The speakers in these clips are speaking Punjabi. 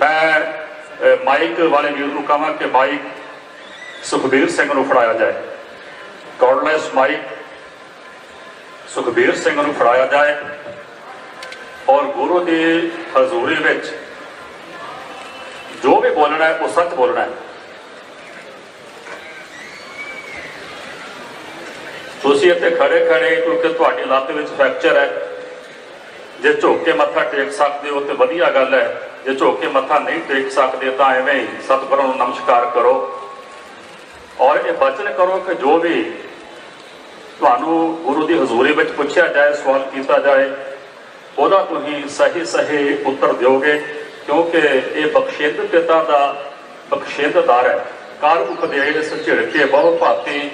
ਮੈਂ ਮਾਈਕ ਵਾਲੇ ਵੀਰ ਨੂੰ ਕਹਾਂ ਕਿ ਮਾਈਕ ਸੁਖਬੀਰ ਸਿੰਘ ਨੂੰ ਫੜਾਇਆ ਜਾਏ। ਕਾਰਡਲੈਸ ਮਾਈਕ ਸੁਖਬੀਰ ਸਿੰਘ ਨੂੰ ਫੜਾਇਆ ਜਾਏ ਔਰ ਗੁਰੂ ਦੀ ਹਜ਼ੂਰੀ ਵਿੱਚ ਜੋ ਵੀ ਬੋਲਣਾ ਹੈ, ਉਹ ਸੱਚ ਬੋਲਣਾ ਹੈ। ਤੁਸੀਂ ਇੱਥੇ ਖੜੇ ਖੜੇ, ਕਿਉਂਕਿ ਤੁਹਾਡੀ ਲੱਤ ਵਿੱਚ ਫ੍ਰੈਕਚਰ ਹੈ। ਜੇ ਝੁੱਕ ਕੇ ਮੱਥਾ ਟੇਕ ਸਕਦੇ ਹੋ, ਤੇ ਵਧੀਆ ਗੱਲ ਹੈ। ਜੇ ਝੁੱਕ ਕੇ ਮੱਥਾ ਨਹੀਂ ਟੇਕ ਸਕਦੇ ਤਾਂ ਐਵੇਂ ਹੀ ਸਤਿਗੁਰਾਂ ਨੂੰ ਨਮਸਕਾਰ ਕਰੋ। ਔਰ ਇਹ ਬਚਨ ਕਰੋ ਕਿ ਜੋ ਵੀ ਤੁਹਾਨੂੰ ਗੁਰੂ ਦੀ ਹਜ਼ੂਰੀ ਵਿੱਚ ਪੁੱਛਿਆ ਜਾਏ, ਸਵਾਲ ਕੀਤਾ ਜਾਏ, ਉਹਦਾ ਤੁਸੀਂ ਸਹੀ ਸਹੀ ਉੱਤਰ ਦਿਓਗੇ, ਕਿਉਂਕਿ ਇਹ ਬਖਸ਼ਿੰਦ ਪਿਤਾ ਦਾ ਬਖਸ਼ਿੰਦਦਾਰ ਹੈ। ਕਰ ਉਪਦੇਸ਼ ਝਿੜਕੇ ਬਹੁ ਭਾਤੀ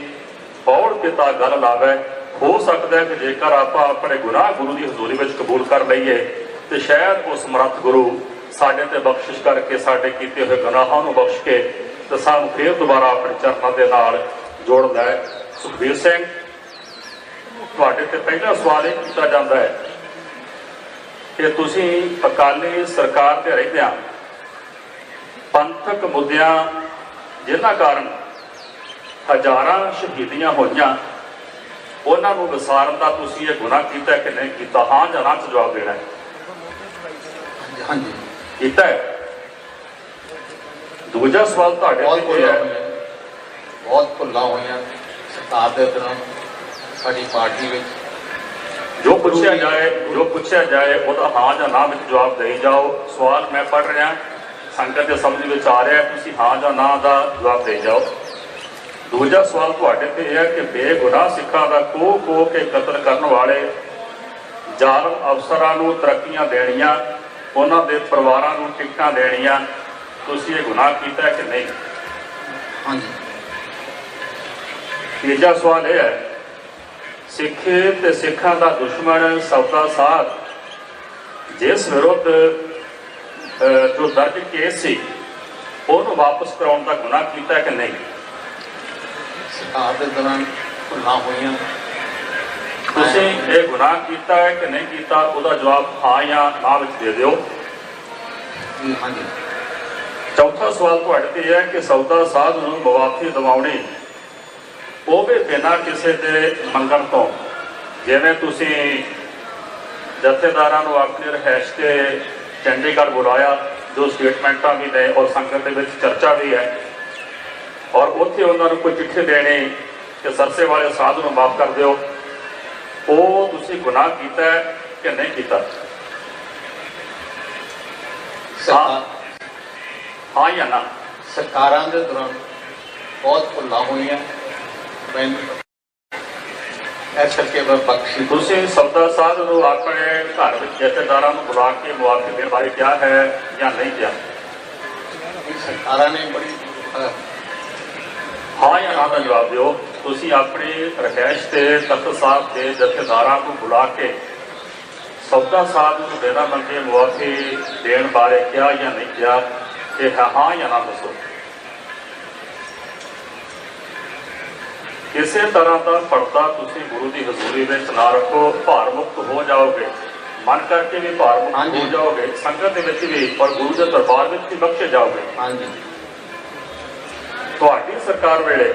ਬੌੜ ਪਿਤਾ ਗੱਲ ਲਾਵੇ। ਹੋ ਸਕਦਾ ਹੈ ਕਿ ਜੇਕਰ ਆਪਾਂ ਆਪਣੇ ਗੁਨਾਹ ਗੁਰੂ ਦੀ ਹਜ਼ੂਰੀ ਵਿੱਚ ਕਬੂਲ ਕਰ ਲਈਏ, ਤੇ ਸ਼ਾਇਦ ਉਸ ਸਮਰੱਥ ਗੁਰੂ ਸਾਡੇ ਤੇ ਬਖਸ਼ਿਸ਼ ਕਰਕੇ ਸਾਡੇ ਕੀਤੇ ਹੋਏ ਗੁਨਾਹਾਂ ਨੂੰ ਬਖਸ਼ ਕੇ ਤੇ ਸਾਨੂੰ ਫੇਰ ਦੁਬਾਰਾ ਆਪਣੇ ਚਰਨਾਂ ਦੇ ਨਾਲ ਜੋੜਦਾ ਹੈ। ਸੁਖਬੀਰ ਸਿੰਘ, ਤੁਹਾਡੇ ਤੇ ਪਹਿਲਾ ਸਵਾਲ ਇਹ ਕੀਤਾ ਜਾਂਦਾ ਹੈ ਕਿ ਤੁਸੀਂ ਅਕਾਲੀ ਸਰਕਾਰ ਤੇ ਰਹਿੰਦਿਆਂ ਪੰਥਕ ਮੁੱਦਿਆਂ ਜਿਨ੍ਹਾਂ ਕਾਰਨ ਹਜ਼ਾਰਾਂ ਸ਼ਹੀਦੀਆਂ ਹੋਈਆਂ, ਉਹਨਾਂ ਨੂੰ ਵਿਸਾਰਨ ਦਾ ਤੁਸੀਂ ਇਹ ਗੁਨਾਹ ਕੀਤਾ ਕਿ ਨਹੀਂ ਕੀਤਾ? ਹਾਂ ਜਾਂ ਨਾ ਚ ਜਵਾਬ ਦੇਣਾ ਹੈ। ਹਾਂਜੀ। ਕੀਤਾ ਹੈ। ਦੂਜਾ ਸਵਾਲ ਤੁਹਾਡੇ ਬਹੁਤ ਭੁੱਲਾਂ ਹੈ। ਬਹੁਤ ਭੁੱਲਾਂ ਹੋਈਆਂ ਸਰਕਾਰ ਦੇ ਦੌਰਾਨ ਸਾਡੀ ਪਾਰਟੀ ਵਿੱਚ। ਜੋ ਪੁੱਛਿਆ ਜਾਏ ਜੋ ਪੁੱਛਿਆ ਜਾਏ ਉਹਦਾ ਹਾਂ ਜਾਂ ਨਾ ਵਿੱਚ ਜਵਾਬ ਦੇਈ ਜਾਓ। ਸਵਾਲ ਮੈਂ ਪੜ੍ਹ ਰਿਹਾ ਸੰਗਤ ਦੇ ਸਮਝ ਵਿੱਚ ਆ ਰਿਹਾ ਤੁਸੀਂ ਹਾਂ ਜਾਂ ਨਾ ਦਾ ਜਵਾਬ ਦੇਈ ਜਾਓ। ਦੂਜਾ ਸਵਾਲ ਤੁਹਾਡੇ ਤੇ ਇਹ ਹੈ ਕਿ ਬੇਗੁਨਾਹ ਸਿੱਖਾਂ ਦਾ ਕੋ ਕੋ ਕੇ ਕਤਲ ਕਰਨ ਵਾਲੇ ਜ਼ਾਲਮ ਅਫਸਰਾਂ ਨੂੰ ਤਰੱਕੀਆਂ ਦੇਣੀਆਂ ਉਹਨਾਂ ਦੇ ਪਰਿਵਾਰਾਂ ਨੂੰ ਟਿਕਟਾਂ ਦੇਣੀਆਂ ਤੁਸੀਂ ਇਹ ਗੁਨਾਹ ਕੀਤਾ ਕਿ ਨਹੀਂ? ਹਾਂਜੀ। ਤੀਜਾ ਸਵਾਲ ਇਹ ਹੈ ਸਿੱਖ ਤੇ ਸਿੱਖਾਂ ਦਾ ਦੁਸ਼ਮਣ ਸੌਦਾ ਸਾਧ ਜਿਸ ਵਿਰੁੱਧ ਜੋ ਦਰਜ ਕੇਸ ਸੀ ਉਹਨੂੰ ਵਾਪਸ ਕਰਾਉਣ ਦਾ ਗੁਨਾਹ ਕੀਤਾ ਕਿ ਨਹੀਂ? ਸਰਕਾਰ ਦੇ ਦੌਰਾਨ ਭੁੱਲਾਂ ਹੋਈਆਂ। ਤੁਸੀਂ ਇਹ ਗੁਨਾਹ ਕੀਤਾ ਹੈ ਕਿ ਨਹੀਂ ਕੀਤਾ ਉਹਦਾ ਜਵਾਬ ਹਾਂ ਜਾਂ ਨਾ ਵਿੱਚ ਦੇ ਦਿਓ। ਹਾਂਜੀ। ਚੌਥਾ ਸਵਾਲ ਤੁਹਾਡੇ ਤੇ ਹੈ ਕਿ ਸੌਦਾ ਸਾਧ ਨੂੰ ਬਵਾਥੀ ਦਿਵਾਉਣੀ ਉਹ ਵੀ ਬਿਨਾਂ ਕਿਸੇ ਦੇ ਮੰਗਣ ਤੋਂ। ਜਿਵੇਂ ਤੁਸੀਂ ਜਥੇਦਾਰਾਂ ਨੂੰ ਆਪਣੇ ਰਹਿਸ਼ ਤੇ ਚੰਡੀਗੜ੍ਹ ਬੁਲਾਇਆ ਜੋ ਸਟੇਟਮੈਂਟਾਂ ਵੀ ਨੇ ਔਰ ਸੰਗਤ ਦੇ ਵਿੱਚ ਚਰਚਾ ਵੀ ਹੈ ਔਰ ਉੱਥੇ ਉਹਨਾਂ ਨੂੰ ਕੋਈ ਚਿੱਠੀ ਦੇਣੀ ਕਿ ਸਰਸੇ ਵਾਲੇ ਸਾਧ ਨੂੰ ਮਾਫ ਕਰ ਦਿਓ। ਉਹ ਤੁਸੀਂ ਗੁਨਾਹ ਕੀਤਾ ਹੈ ਕਿ ਨਹੀਂ ਕੀਤਾ? ਹਾਂ। ਜਾਂ ਨਾ? ਸਰਕਾਰਾਂ ਦੇ ਦੌਰਾਨ ਬਹੁਤ ਭੁੱਲਾਂ ਹੋਈਆਂ। ਮੈਂ ਇਸ ਕਰਕੇ ਮੈਂ ਬਖਸ਼ੀ ਤੁਸੀਂ ਸੌਦਾ ਸਾਧ ਨੂੰ ਆਪਣੇ ਘਰ ਵਿੱਚ ਜਥੇਦਾਰਾਂ ਨੂੰ ਬੁਲਾ ਕੇ ਮੁਆਫੀ ਦੇਣ ਬਾਰੇ ਕਿਹਾ ਹੈ ਜਾਂ ਨਹੀਂ ਕਿਹਾ? ਸਰਕਾਰਾਂ ਨੇ ਬੜੀ ਹਾਂ ਜਾਂ ਨਾ ਦਾ ਜਵਾਬ ਦਿਓ। ਤੁਸੀਂ ਆਪਣੇ ਰਹਿائش ਤੇ ਤਖਤ ਸਾਹਿਬ ਦੇ ਜਥੇਦਾਰਾਂ ਨੂੰ ਬੁਲਾ ਕੇ ਸੌਦਾ ਸਾਹਿਬ ਨੂੰ ਦੇਣਾ ਮੰਗੇ ਮੁਆਫੀ ਦੇਣ ਬਾਰੇ ਕਿਹਾ ਜਾਂ ਨਹੀਂ ਕਿਹਾ ਕਿ ਹਾਂ ਜਾਂ ਨਾ ਦੱਸੋ। ਕਿਸੇ ਤਰ੍ਹਾਂ ਦਾ ਪਰਦਾ ਤੁਸੀਂ ਗੁਰੂ ਦੀ ਹਜ਼ੂਰੀ ਵਿੱਚ ਨਾ ਰੱਖੋ ਭਾਰ ਮੁਕਤ ਹੋ ਜਾਓਗੇ। ਮਨ ਕਰਕੇ ਵੀ ਭਾਰ ਮੁਕਤ ਹੋ ਜਾਓਗੇ ਸੰਗਤ ਦੇ ਵਿੱਚ ਵੀ ਪਰ ਗੁਰੂ ਦੇ ਦਰਬਾਰ ਵਿੱਚ ਵੀ ਬਖਸ਼ ਜਾਓਗੇ। ਹਾਂਜੀ। ਤੁਹਾਡੀ ਸਰਕਾਰ ਵੇਲੇ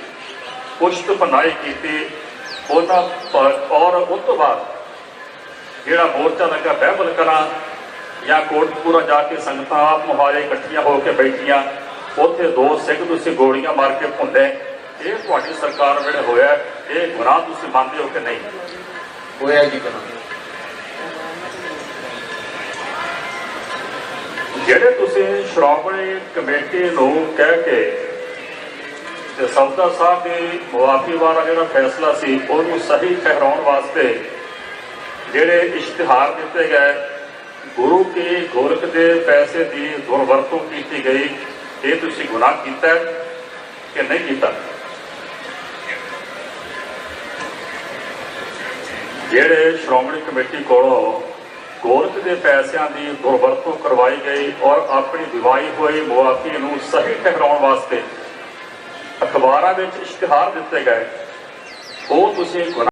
ਪੁਸ਼ਤ ਬਣਾਈ ਕੀਤੀ ਉਹਨਾਂ ਪਰ- ਔਰ ਉਸ ਤੋਂ ਬਾਅਦ ਜਿਹੜਾ ਮੋਰਚਾ ਲੱਗਾ ਬਹਿਬਲ ਕਰਾਂ ਜਾਂ ਕੋਟਪੂਰਾ ਜਾ ਕੇ ਸੰਗਤਾਂ ਆਪ ਮੁਹਾਰੇ ਇਕੱਠੀਆਂ ਹੋ ਕੇ ਬੈਠੀਆਂ ਉੱਥੇ ਦੋ ਸਿੰਘ ਤੁਸੀਂ ਗੋਲੀਆਂ ਮਾਰ ਕੇ ਭੁੰਡੇ ਇਹ ਤੁਹਾਡੀ ਸਰਕਾਰ ਵੇਲੇ ਹੋਇਆ ਇਹ ਗੁਨਾਹ ਤੁਸੀਂ ਮੰਨਦੇ ਹੋ ਕਿ ਨਹੀਂ? ਹੋਇਆ ਜੀ ਕਰਾਂ? ਜਿਹੜੇ ਤੁਸੀਂ ਸ਼੍ਰੋਮਣੀ ਕਮੇਟੀ ਨੂੰ ਕਹਿ ਕੇ ਤੇ ਸੌਦਾ ਸਾਹਿਬ ਦੀ ਮੁਆਫੀ ਵਾਲਾ ਜਿਹੜਾ ਫੈਸਲਾ ਸੀ, ਉਹਨੂੰ ਸਹੀ ਠਹਿਰਾਉਣ ਵਾਸਤੇ ਜਿਹੜੇ ਇਸ਼ਤਿਹਾਰ ਦਿੱਤੇ ਗਏ, ਗੁਰੂ ਕੇ ਗੋਰਖ ਦੇ ਪੈਸੇ ਦੀ ਦੁਰਵਰਤੋਂ ਕੀਤੀ ਗਈ, ਇਹ ਤੁਸੀਂ ਗੁਨਾਹ ਕੀਤਾ ਕਿ ਨਹੀਂ ਕੀਤਾ? ਜਿਹੜੇ ਸ਼੍ਰੋਮਣੀ ਕਮੇਟੀ ਕੋਲੋਂ ਗੋਰਖ ਦੇ ਪੈਸਿਆਂ ਦੀ ਦੁਰਵਰਤੋਂ ਕਰਵਾਈ ਗਈ ਔਰ ਆਪਣੀ ਦਿਵਾਈ ਹੋਈ ਮੁਆਫੀ ਨੂੰ ਸਹੀ ਠਹਿਰਾਉਣ ਵਾਸਤੇ ਅਖਬਾਰਾਂ ਵਿੱਚ ਇਸ਼ਤਿਹਾਰ ਦਿੱਤੇ ਗਏ। ਉਹ ਤੁਸੀਂ